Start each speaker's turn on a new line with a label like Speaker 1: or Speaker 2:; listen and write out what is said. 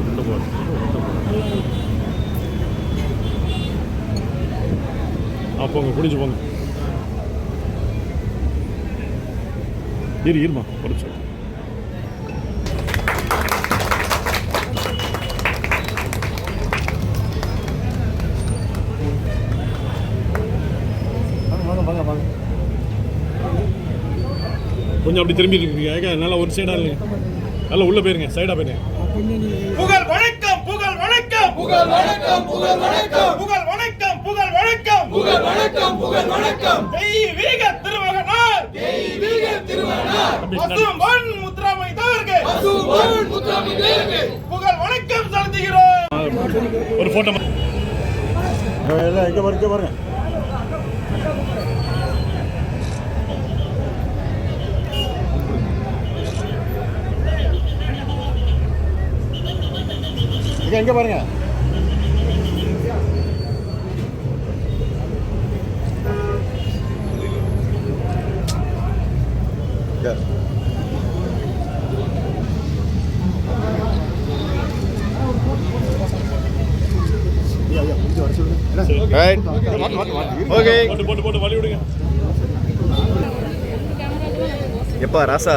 Speaker 1: உள்ளே உள்ளே போகிறோம் அப்போ அங்கே குடிஞ்சு போங்க. இரு இருமா ஒரு நிமிஷம் கொஞ்சம் அப்படி திரும்பி இருக்கீங்க. நல்லா ஒரு சைடா இல்லையா. நல்லா உள்ளே போயிருங்க சைடாக போயிருங்க.
Speaker 2: புகழ் வணக்கம் புகழ் வணக்கம்.
Speaker 3: புகழ் வணக்கம் புகழ் வணக்கம்.
Speaker 2: புகழ் வணக்கம் புகழ் வணக்கம்.
Speaker 3: புகழ் வணக்கம் புகழ் வணக்கம்.
Speaker 2: தெய்வீக திருமகனார்.
Speaker 3: தெய்வீக திருமணார்
Speaker 2: பசும்பொன் முத்துராமை தவறுக்கு
Speaker 3: பசும்பொன் முத்துராமி தேருக்கு
Speaker 2: புகழ் வணக்கம் செலுத்துகிறோம்.
Speaker 1: ஒரு ஃபோட்டோ
Speaker 4: எல்லாம் எங்கே பாருங்க. பாருங்கள் எங்கே
Speaker 1: பாருங்கள்
Speaker 5: எப்பா ராசா?